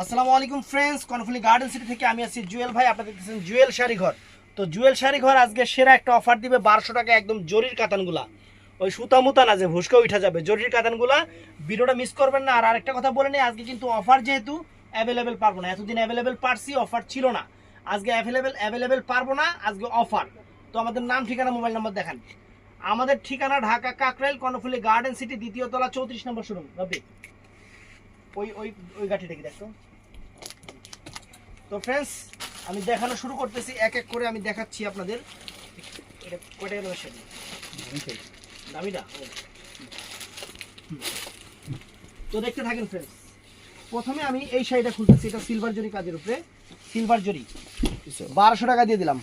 আসসালামু আলাইকুম friends Karnaphuli garden city থেকে আমি আছি জুয়েল ভাই, আপনারা দেখতেছেন জুয়েল শাড়ি ঘর। তো জুয়েল শাড়ি ঘর আজকে সেরা একটা অফার দিবে বারোশো টাকা একদম জরির কাতানগুলা। ওই সুতা মুতা না যে ভুসকে উঠা যাবে, জরির কাতানগুলা। ভিডিওটা মিস করবেন না। আর আরেকটা কথা বলে নিই, আজকে কিন্তু অফার যেহেতু অ্যাভেলেবেল পারব না। এতদিন অ্যাভেলেবেল পারছি অফার ছিল না। আজকে অ্যাভেলেবেল অ্যাভেলেবেল পারব না, আজকে অফার তো আমাদের নাম, ঠিকানা মোবাইল নাম্বার দেখান। আমাদের ঠিকানা ঢাকা কাকরাইল, কর্ণফুলি গার্ডেন সিটি দ্বিতীয় তলা, চৌত্রিশ নম্বর শোরুম রবি ওই ওই ওই গাঠিটা কি দেখো। তো ফ্রেন্ডস আমি দেখানো শুরু করতেছি এক এক করে আমি দেখাচ্ছি আপনাদের। এটা কয়টা গেল শাড়ি দামিটা? তো দেখতে থাকেন ফ্রেন্ডস প্রথমে আমি এই শাড়িটা খুলতেছি এটা সিলভার জরি কাজের উপরে। সিলভার জরি। বারোশো টাকা দিয়ে দিলাম।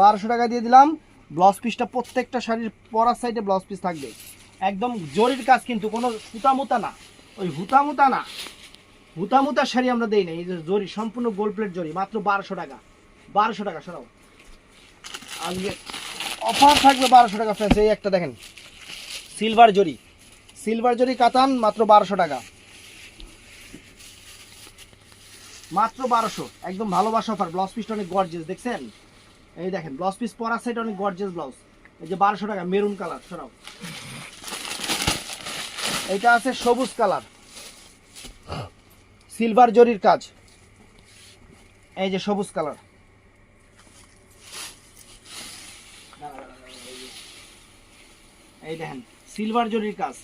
বারোশো টাকা দিয়ে দিলাম। ব্লাউজ পিসটা প্রত্যেকটা শাড়ির পরার সাইডে ব্লাউজ পিস থাকবে। একদম জরির কাজ কিন্তু কোনো সুতামুতা না। ওই হুতামুতা না। হুতামুতা শাড়ি আমরা দেই না, এই যে জরি, সম্পূর্ণ গোল্ড প্লেট জরি, মাত্র বারোশো টাকা। বারোশো টাকা, সরাও। আজকে অফার থাকবে বারোশো টাকা ফ্রেন্স এই একটা দেখেন। সিলভার জরি। সিলভার জরি কাতান, মাত্র বারোশো টাকা। মাত্র বারোশো, একদম ভালোবাসা অফার ব্লাউজ পিসটা অনেক গর্জেস দেখছেন? এই দেখেন ব্লাউজ পিস পরার সাইড অনেক গর্জেস ব্লাউজ এই যে বারোশো টাকা মেরুন কালার সরাও। এটা আছে সবুজ কালার। সিলভার জরির কাজ। এই যে সবুজ কালার। এই দেখেন, সিলভার জরির কাজ।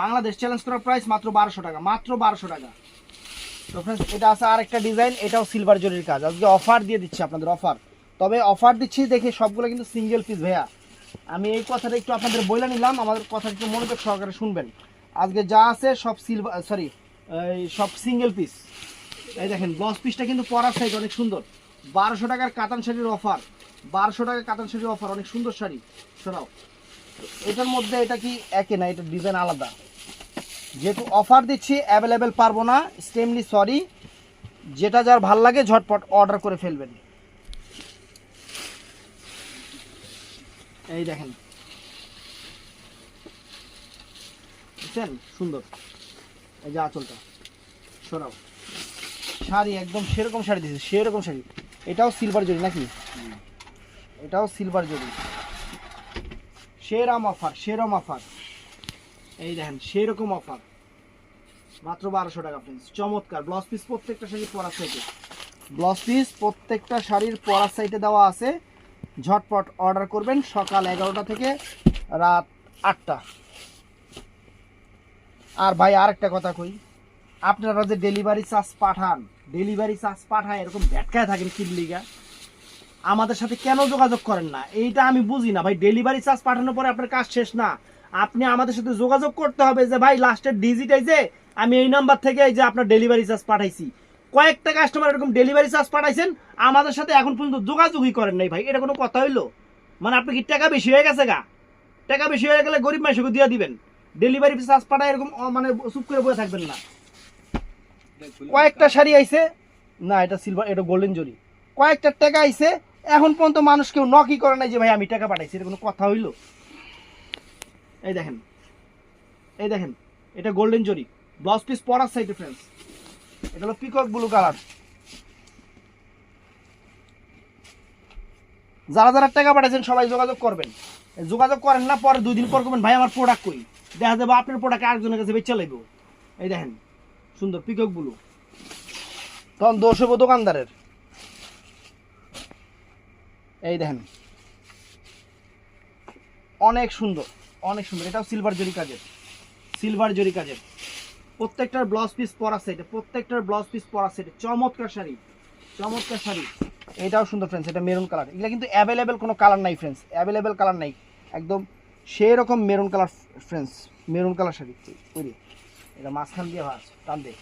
বাংলাদেশ চ্যালেঞ্জ করার প্রাইস মাত্র বারোশো টাকা, মাত্র বারোশো টাকা। তো ফ্রেন্ডস এটা আছে আরেকটা ডিজাইন এটাও সিলভার জরির কাজ। আজকে অফার দিয়ে দিচ্ছি আপনাদের অফার তবে অফার দিচ্ছি দেখে সবগুলো কিন্তু সিঙ্গেল পিস ভাইয়া। আমি এই কথাটা একটু আপনাদের বলে নিলাম, আমাদের কথা একটু মনোযোগ সহকারে শুনবেন। আজকে যা আছে সব সিলভার সরি সব সিঙ্গেল পিস এই দেখেন ব্লাউজ পিসটা কিন্তু পরার সাইড অনেক সুন্দর। বারোশো টাকার কাতান শাড়ির অফার বারোশো টাকার কাতান শাড়ির অফার অনেক সুন্দর শাড়ি। শোনাও। এটার মধ্যে এটা কি একে না, এটা ডিজাইন আলাদা। যেহেতু অফার দিচ্ছি অ্যাভেলেবেল পারব না স্টেমলি সরি যেটা যার ভালো লাগে, ঝটপট অর্ডার করে ফেলবেন। এই দেখেন বুঝছেন সুন্দর। এই যে আঁচলটা। সরাও। শাড়ি একদম সেরকম শাড়ি দিয়েছে, সেরকম শাড়ি। এটাও সিলভার জরি নাকি? এটাও সিলভার জরি সেরাম অফার সেরম অফার এই দেখেন, সেরকম অফার মাত্র বারোশো টাকা ফ্রেন্ডস চমৎকার। ব্লাউজ পিস প্রত্যেকটা শাড়ির পরার সাইডে ব্লাউজ পিস প্রত্যেকটা শাড়ির পরার সাইডে দেওয়া আছে। ঝটপট অর্ডার করবেন সকাল এগারোটা থেকে রাত আটটা। আর ভাই, আরেকটা কথা কই। আপনারা যে ডেলিভারি চার্জ পাঠান ডেলিভারি চার্জ পাঠায় এরকম ভ্যাটকায় থাকেন কিনলিগা আমাদের সাথে কেন যোগাযোগ করেন না? এইটা আমি বুঝি না। ভাই ডেলিভারি চার্জ পাঠানোর পরে আপনার কাজ শেষ না। আপনি আমাদের সাথে যোগাযোগ করতে হবে যে, ভাই লাস্টের ডিজিটাই যে, আমি এই নাম্বার থেকে যে আপনার ডেলিভারি চার্জ পাঠাইছি। কয়েকটা কাস্টমার এরকম ডেলিভারি চার্জ পাঠাইছেন, আমাদের সাথে এখন পর্যন্ত যোগাযোগই করেন নাই ভাই। এটা কোনো কথা হইল? মানে আপনি কি টাকা বেশি হয়ে গেছে গা? টাকা বেশি হয়ে গেলে গরিব মানুষকে দিয়ে দিবেন। ডেলিভারি চার্জ পাঠায় এরকম মানে চুপ করে বসে থাকবেন না। কয়েকটা শাড়ি আইছে না এটা সিলভার এটা গোল্ডেন জরি। কয়েকটা টাকা আইছে এখন পর্যন্ত মানুষ কেউ নকই করে নাই যে ভাই আমি টাকা পাঠাইছি এটা কোনো কথা হইল? এই দেখেন এই দেখেন এটা গোল্ডেন জরি। ব্লাউজ পিস পরার সাইডে ফ্রেন্ডস এটা হলো পিকক ব্লু কালার যারা যারা টাকা পাঠাচ্ছেন সবাই যোগাযোগ করবেন। যোগাযোগ করেন না পরে দুই দিন পর করবেন ভাই আমার প্রোডাক্ট কই? দেখা যাবে আপনার প্রোডাক্ট আরেকজনের কাছে বেচে লাগবে। এই দেখেন, সুন্দর পিকক ব্লু তখন দোষ হব দোকানদারের। এই দেখেন, অনেক সুন্দর অনেক সুন্দর। এটাও সিলভার জরি কাজের সিলভার জরি কাজের। প্রত্যেকটার ব্লাউজ পিস পরা সেটে প্রত্যেকটার ব্লাউজ পিস পরা সেটে চমৎকার শাড়ি চমৎকার শাড়ি। এটাও সুন্দর ফ্রেন্ডস এটা মেরুন কালার এগুলো কিন্তু অ্যাভেলেবেল কোনো কালার নাই ফ্রেন্ডস অ্যাভেলেবেল কালার নাই। একদম সেই রকম maroon colour friends maroon colour sari ওই এটা মাঝখান দিয়ে ভাস টান দে।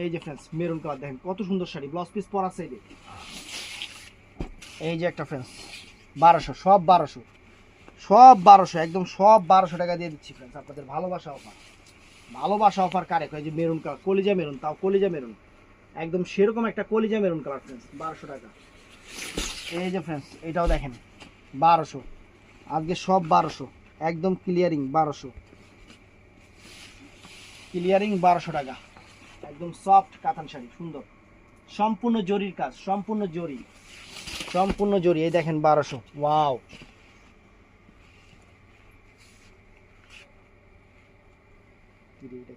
এই যে ফ্রেন্ডস মেরুন কালার দেখেন, কত সুন্দর শাড়ি ব্লাউজ পিস পরা সাইডে এই যে। একটা ফ্রেন্ডস বারোশো, সব বারোশো। সব বারোশো, একদম সব বারোশো টাকা দিয়ে দিচ্ছি ফ্রেন্ডস আপনাদের ভালোবাসা অফার ভালোবাসা অফার কারে? কয় যে মেরুন কালার, কলিজা মেরুন, তাও কলিজা মেরুন। একদম সেরকম একটা কলিজা মেরুন কালার ফ্রেন্ডস বারোশো টাকা। এই যে ফ্রেন্ডস এটাও দেখেন, বারোশো। আজকে সব বারোশো, একদম ক্লিয়ারিং বারোশো। ক্লিয়ারিং বারোশো টাকা। একদম সফট কাতান শাড়ি, সুন্দর। সম্পূর্ণ জরির কাজ, সম্পূর্ণ জরি। সম্পূর্ণ জরি, এই দেখেন বারোশো। ওয়াও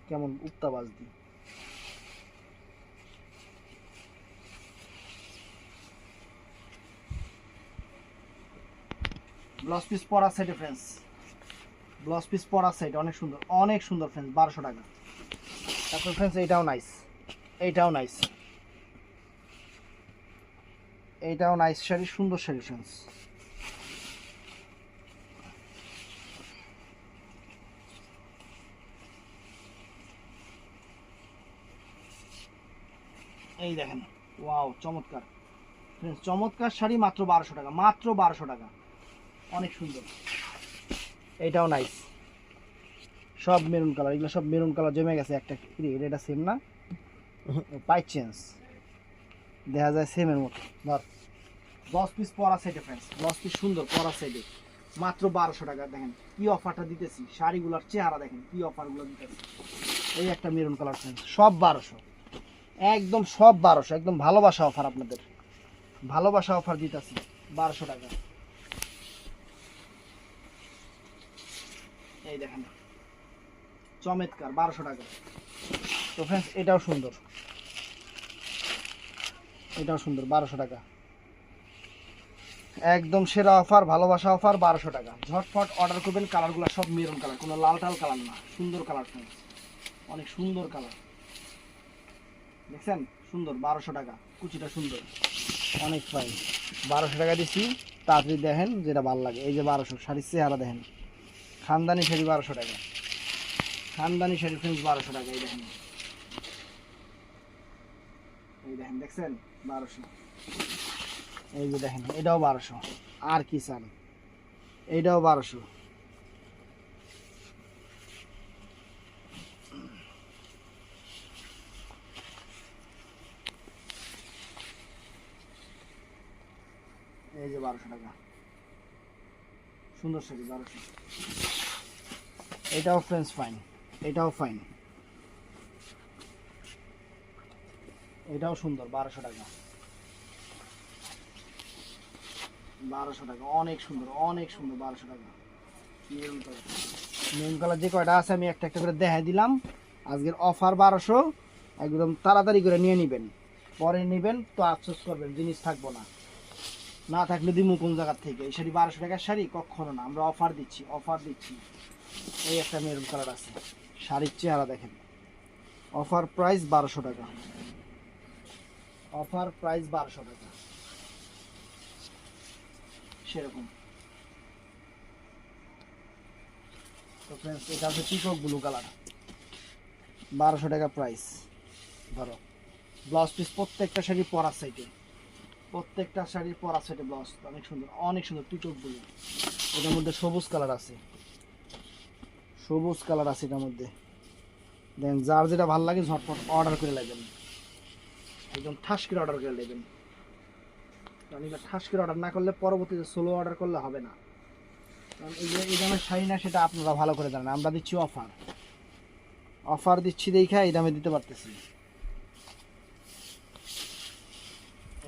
কেমন উক্তাবাজ দি ব্লাউজ পিস পরা সাইডে ফ্রেন্ডস ব্লাউজ পিস পরা সাইড অনেক সুন্দর অনেক সুন্দর ফ্রেন্ডস বারোশো টাকা। তারপর ফ্রেন্ডস এইটাও নাইস এইটাও নাইস এইটাও নাইস শাড়ি, সুন্দর শাড়ি ফ্রেন্ডস এই দেখেন ওয়াও চমৎকার। ফ্রেন্ডস চমৎকার শাড়ি, মাত্র বারোশো টাকা, মাত্র বারোশো টাকা। অনেক সুন্দর। এইটাও নাইস সব মেরুন কালার এগুলো সব মেরুন কালার জমে গেছে, একটা কি এটা সেম না? পাই চেঞ্জ দেখা যায় সেমের মতো। ধর, দশ পিস পরা সাইডে ফ্রেন্ডস দশ পিস সুন্দর পরা সাইডে মাত্র বারোশো টাকা, দেখেন কি অফারটা দিতেছি, শাড়িগুলোর চেহারা দেখেন কি অফারগুলো দিতেছি। এই একটা মেরুন কালার ফ্রেন্ডস সব বারোশো। একদম সব বারোশো, একদম ভালোবাসা অফার আপনাদের। ভালোবাসা অফার দিতেছি, বারোশো টাকা। এই দেখেন। চমৎকার, বারোশো টাকা। তো ফ্রেন্ডস এটাও সুন্দর। এটাও সুন্দর, বারোশো টাকা। একদম সেরা অফার, ভালোবাসা অফার, বারোশো টাকা। ঝটফট অর্ডার করবেন, কালারগুলো সব মেরুন কালার কোনো লাল টাল কালার না। সুন্দর কালার ফ্রেন্ডস অনেক সুন্দর কালার দেখছেন? সুন্দর, বারোশো টাকা। কুচিটা সুন্দর। অনেক ফাইন বারোশো টাকা দিচ্ছি। তাড়াতাড়ি দেখেন যেটা ভালো লাগে। এই যে বারোশো, শাড়ির চেহারা দেখেন। খানদানি শাড়ি বারোশো টাকা। খানদানি শাড়ি ফ্রেন্স বারোশো টাকা, এই দেখেন। এই দেখেন, দেখছেন? বারোশো। এই যে দেখেন, এটাও বারোশো। আর কি চান? এইটাও বারোশো। এই যে বারোশো টাকা। সুন্দর শাড়ি, বারোশো। এটাও ফ্রেন্স ফাইন এটাও ফাইন এটাও সুন্দর, বারোশো টাকা। বারোশো টাকা, অনেক সুন্দর অনেক সুন্দর, বারোশো টাকা। মেরুন কালার যে কয়টা আছে আমি একটা একটা করে দেখাই দিলাম। আজকের অফার বারোশো, একদম তাড়াতাড়ি করে নিয়ে নেবেন। পরে নেবেন, তো আফসোস করবেন, জিনিস থাকব না। না থাকলে দিমু কোন জায়গার থেকে? এই শাড়ি বারোশো টাকার শাড়ি? কখনো না, আমরা অফার দিচ্ছি অফার দিচ্ছি। এই একটা মেরুন কালার আছে। শাড়ির চেহারা দেখেন। অফার প্রাইস বারোশো টাকা। অফার প্রাইস বারোশো টাকা। সেরকম। তো ফ্রেন্ডস এটা হচ্ছে পিকক ব্লু কালার বারোশো টাকা প্রাইস ধরো। ব্লাউজ পিস প্রত্যেকটা শাড়ি পরার সাইডে প্রত্যেকটা শাড়ির পরা সেটে ব্লাউজ অনেক সুন্দর অনেক সুন্দর পিকক ব্লু এটার মধ্যে সবুজ কালার আছে। সবুজ কালার আছে এটার মধ্যে। দেন যার যেটা ভালো লাগে ঝটপট অর্ডার করে লাগবেন একদম ঠাস করে অর্ডার করে নেবেন কারণ এবার ঠাস করে অর্ডার না করলে পরবর্তীতে সোলো অর্ডার করলে হবে না। কারণ এই যে এই দামের শাড়ি না, সেটা আপনারা ভালো করে জানেন। আমরা দিচ্ছি অফার অফার দিচ্ছি দেখা এই দামে দিতে পারতেছি।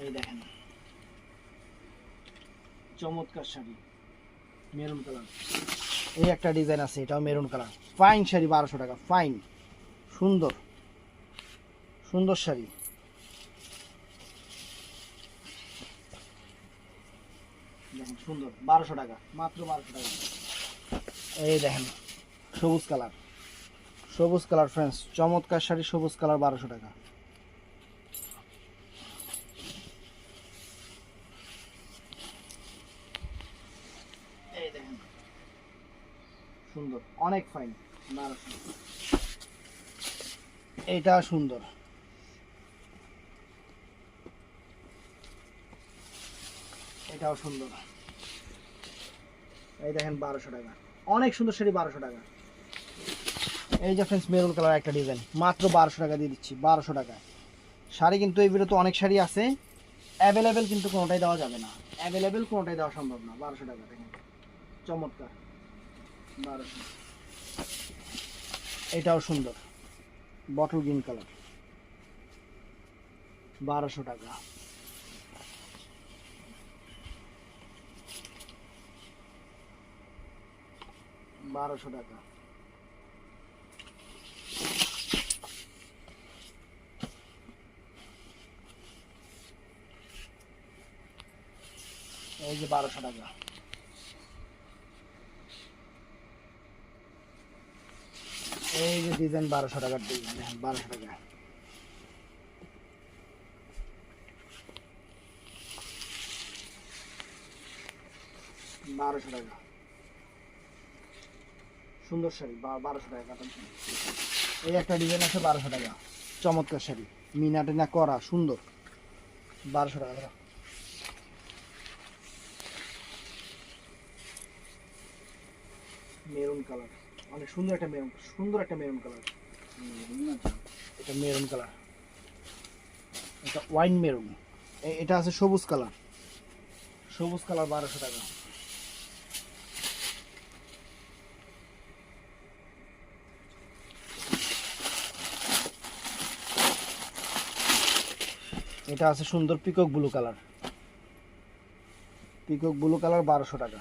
এই দেখেন। চমৎকার শাড়ি। Maroon colour. এই একটা ডিজাইন আছে, এটাও মেরুন কালার। ফাইন শাড়ি বারোশো টাকা, ফাইন। সুন্দর। সুন্দর শাড়ি। সুন্দর। বারোশো টাকা, মাত্র বারোশো টাকা। এই দেখেন, সবুজ কালার। সবুজ কালার ফ্রেন্ডস চমৎকার শাড়ি, সবুজ কালার, বারোশো টাকা এই দেখেন সুন্দর অনেক ফাইন এইটা সুন্দর। এটাও সুন্দর। এই দেখেন বারোশো টাকা। অনেক সুন্দর শাড়ি বারোশো টাকা। এই যে ফ্রেন্ডস মেরুন কালার একটা ডিজাইন মাত্র বারোশো টাকা দিয়ে দিচ্ছি বারোশো টাকা। শাড়ি কিন্তু এই ভিডিওতে অনেক শাড়ি আছে। অ্যাভেলেবেল কিন্তু কোনোটাই দেওয়া যাবে না। অ্যাভেলেবেল কোনোটাই দেওয়া সম্ভব না বারোশো টাকা দেখেন। চমৎকার। এটাও সুন্দর। বটল গ্রিন কালার বারোশো টাকা। বারোশো টাকা। এই যে বারোশো টাকা। এই যে ডিজাইন বারোশো টাকার ডিজাইন বারোশো টাকা। বারোশো টাকা। সুন্দর শাড়ি বারোশো টাকা এই একটা ডিজাইন আছে বারোশো টাকা, চমৎকার শাড়ি, মিনা টিনা করা, সুন্দর। বারোশো টাকা মেরুন কালার। অনেক সুন্দর একটা মেরুন সুন্দর একটা মেরুন কালার এটা মেরুন কালার এটা ওয়াইন মেরুন এটা আছে সবুজ কালার সবুজ কালার বারোশো টাকা। এটা আছে সুন্দর peacock blue colour peacock blue colour বারোশো টাকা।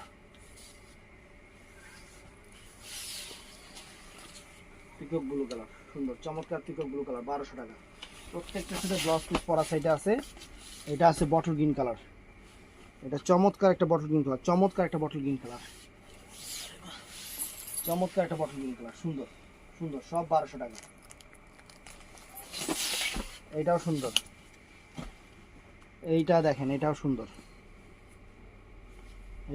পিকক ব্লু কালার, সুন্দর, চমৎকার পিকক ব্লু কালার, বারোশো টাকা। প্রত্যেকটার সাথে ব্লাউজ পিস পরা সাইডে আছে, এটা আছে বটল গ্রিন কালার এটা চমৎকার একটা বটল গ্রিন কালার চমৎকার একটা বটল গ্রিন কালার চমৎকার একটা বটল গ্রিন কালার সুন্দর সুন্দর, সব বারোশো টাকা। এইটাও সুন্দর। এইটা দেখেন, এটাও সুন্দর।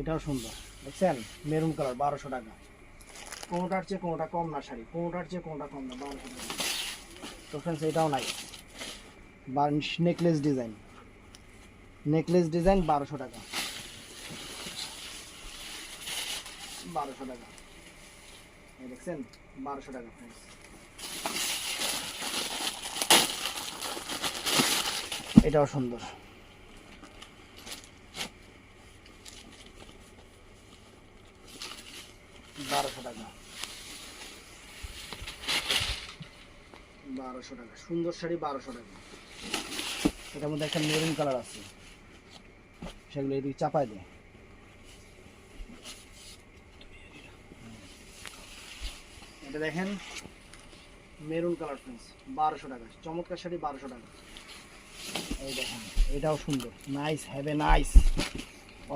এটাও সুন্দর। দেখছেন? মেরুন কালার বারোশো টাকা। কোনোটার চেয়ে কোনোটা কম না শাড়ি, কোনোটার চেয়ে কোনোটা কম না টাকা তো ফ্রেন্ডস এটাও নাই। নেকলেস ডিজাইন নেকলেস ডিজাইন বারোশো টাকা। বারোশো টাকা। দেখছেন? বারোশো টাকা ফ্রেন্ডস এটাও সুন্দর বারোশো টাকা বারোশো টাকা, সুন্দর শাড়ি বারোশো টাকা। এটার মধ্যে একটা মেরুন কালার আছে। সেগুলো এদিকে চাপায় দেয় এটা দেখেন মেরুন কালার প্রিন্স বারোশো টাকা। চমৎকার শাড়ি বারোশো টাকা। এই দেখেন, এটাও সুন্দর। Nice have a nice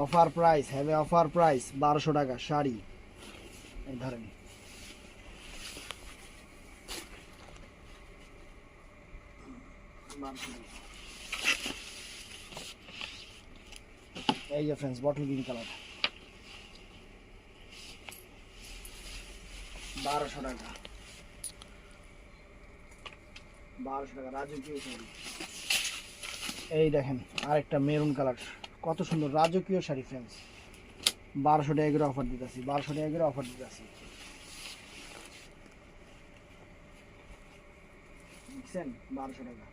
offer price have a offer price বারোশো টাকা শাড়ি। এই ধরেন। এই যে ফ্রেন্ডস বটল গ্রিন কালার বারোশো টাকা। বারোশো টাকা, রাজকীয় শাড়ি। এই দেখেন, আরেকটা মেরুন কালার কত সুন্দর রাজকীয় শাড়ি ফ্রেন্ডস বারোশো টাকা করে অফার দিতেছি, বারোশো টাকা করে অফার দিতেছি। দেখছেন? বারোশো টাকা।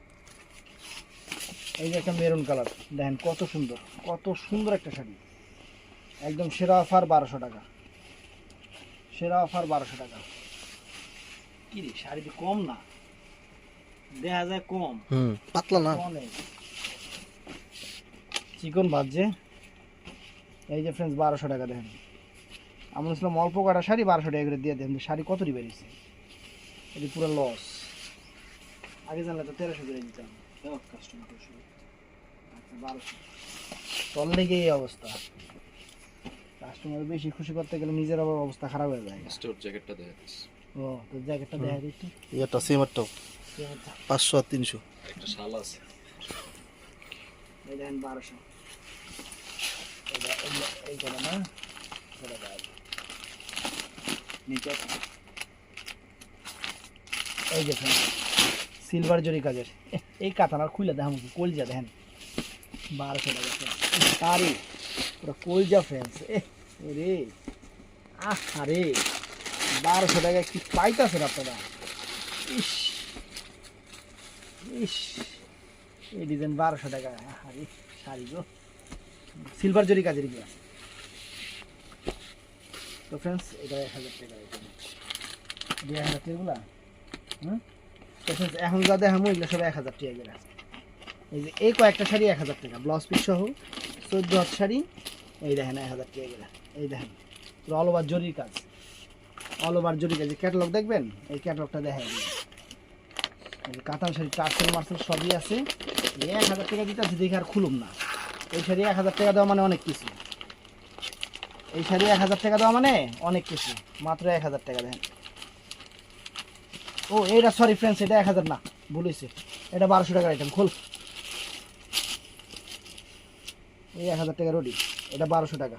এই যে একটা মেরুন কালার দেখেন কত সুন্দর কত সুন্দর একটা শাড়ি। একদম সেরা অফার বারোশো টাকা। সেরা অফার বারোশো টাকা। কি রে শাড়ি তো কম না। দেখা যায় কম। হুম পাতলা না? অনেক চিকন বাজছে। এই যে ফ্রেন্ডস বারোশো টাকা দেখেন। আমরা ছিলাম অল্প কাটা শাড়ি বারোশো টাকা করে দিয়ে দেন। শাড়ি কত বেরিয়েছে? এটি পুরো লস আগে জানলে তো তেরোশো করে দিতাম। তোর লেগে এই অবস্থা। কাস্টমার বেশি খুশি করতে গেলে নিজের আবার অবস্থা খারাপ হয়ে যায়। স্টোর জ্যাকেটটা দেখা যাচ্ছে। ও তোর জ্যাকেটটা দেখা দিচ্ছি এটা সিমেরটাও পাঁচশো আর তিনশো। একটা শাল আছে। এই দেখেন বারোশো। এই করে না। নিচে এই যে সিলভার জরি কাজের। এই কাতানার খুলে দেখাম কলজা দেখেন। বারোশো টাকা কলজা ফ্রেন্ডস রে আহ রে। বারোশো টাকা কি পাইতেছেন আপনারা? ইস। ইস। এই ডিজাইন বারোশো টাকা। আরে শাড়ি গো। সিলভার জরি কাজের কি আছে তো ফ্রেন্ডস এটা এক হাজার টাকা দুই হাজার টাকাগুলা হুম? এখন যা দেখামো এগুলো সব এক হাজার টাকা করে। এই যে এই কয়েকটা শাড়ি এক হাজার টাকা ব্লাউজ পিস সহ, চোদ্দ হাত শাড়ি, এই দেখেন এক হাজার টাকা করে। এই দেখেন অল ওভার জরির কাজ। অল ওভার জরির কাজ। ক্যাটালগ দেখবেন? এই ক্যাটালগটা দেখেন এই যে কাতান শাড়ি, টার্সেল, মার্সেল সবই আছে। এক হাজার টাকা দিতে আছে, দেখে আর খুলুম না। এই শাড়ি এক হাজার টাকা দেওয়া মানে অনেক কিছু। এই শাড়ি এক হাজার টাকা দেওয়া মানে অনেক কিছু। মাত্র এক হাজার টাকা দেন ও, এটা সরি ফ্রেন্ডস এটা এক হাজার না বলেছে এটা বারোশো টাকার আইটেম খোল। এই এক হাজার টাকা রোডি এটা বারোশো টাকা।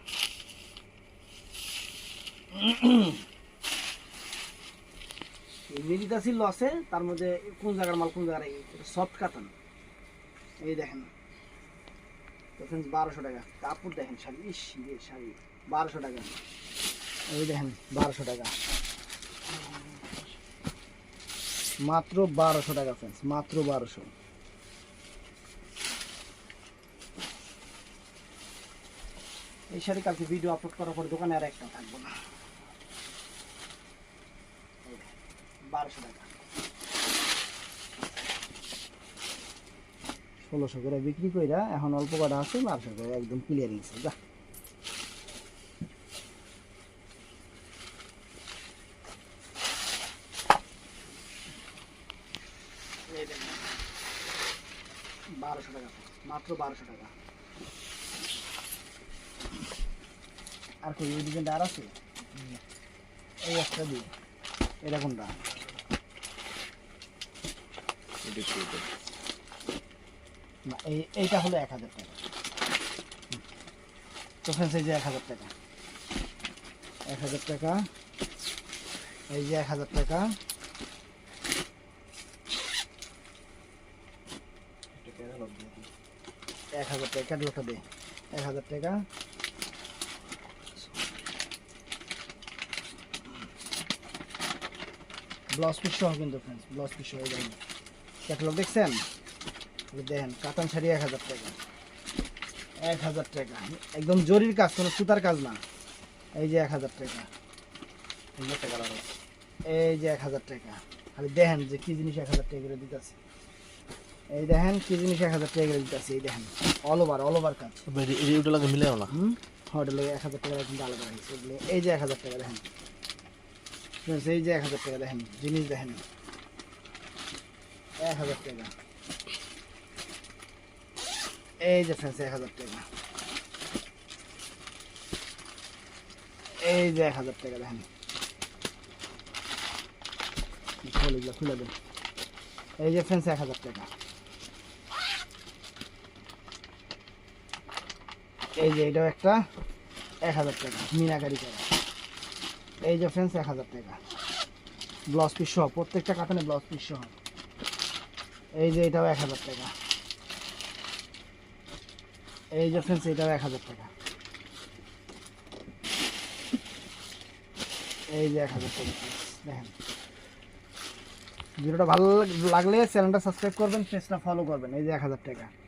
রেজিটা ছিল লসে তার মধ্যে কোন জায়গার মাল, কোন জায়গায় সফট কাতান এই দেখেন। তো ফ্রেন্ডস বারোশো টাকা। কাপড় দেখেন শাড়ি, ইস শাড়ি, বারোশো টাকা। এই দেখেন, বারোশো টাকা। মাত্র বারোশো টাকা ফ্রেন্ডস মাত্র বারোশো। এই শাড়ি কালকে ভিডিও আপলোড করার পর দোকানে আর একটা থাকব না। বারোশো টাকা। ষোলোশো করে বিক্রি কইরা এখন অল্প কটা আছে, বারোশো করে একদম ক্লিয়ার যা এই দেখেন। বারোশো টাকা মাত্র বারোশো টাকা। আর কই এই ডিজাইনটা আর আছে? এই একটা দিই কোনটা? এটা চলবে না এই এইটা হলো এক হাজার টাকা। তো ফ্রেন্ডস এই যে এক হাজার টাকা। এক হাজার টাকা। এই যে এক হাজার টাকা। এক হাজার টাকা ক্যাটলগটা দে। এক হাজার টাকা। ব্লাউজ পিস সহ কিন্তু ফ্রেন্ডস ব্লাউজ পিস সহ ক্যাটলগ দেখছেন? দেখেন কাতান শাড়ি এক হাজার টাকা। এক হাজার টাকা। একদম জরির কাজ কোনো সুতার কাজ না। এই যে এক হাজার টাকা। এই যে এক হাজার টাকা। খালি দেখেন যে কি জিনিস এক হাজার টাকা করে দিতেছে। এই দেখেন কি জিনিস এক হাজার টাকা করে দিতেছে এই দেখেন অল ওভার অল ওভার কাজ ওটা লাগে মিলেও না। হুম? হোটেলে এক হাজার টাকা কিন্তু আলাদা হয়েছে এই যে এক হাজার টাকা দেখেন। এই যে এক হাজার টাকা দেখেন জিনিস দেখেন। এক হাজার টাকা। এই যে ফ্রেন্স এক হাজার টাকা। এই যে এক হাজার টাকা দেখেন। খুলে দেন এই যে ফ্রেন্স এক হাজার টাকা। এই যে এটাও একটা এক হাজার টাকা মিনাকারি করা। এই যে ফ্রেন্স এক হাজার টাকা। ব্লাউজ পিস সহ, প্রত্যেকটা কাতানে ব্লাউজ পিস সহ। এই যে এটাও এক হাজার টাকা। এই যে ফ্রেন্স এটাও এক হাজার টাকা। এই যে এক হাজার টাকা দেখেন। ভিডিওটা ভালো লাগ- লাগলে চ্যানেলটা সাবস্ক্রাইব করবেন পেজটা ফলো করবেন। এই যে এক হাজার টাকা।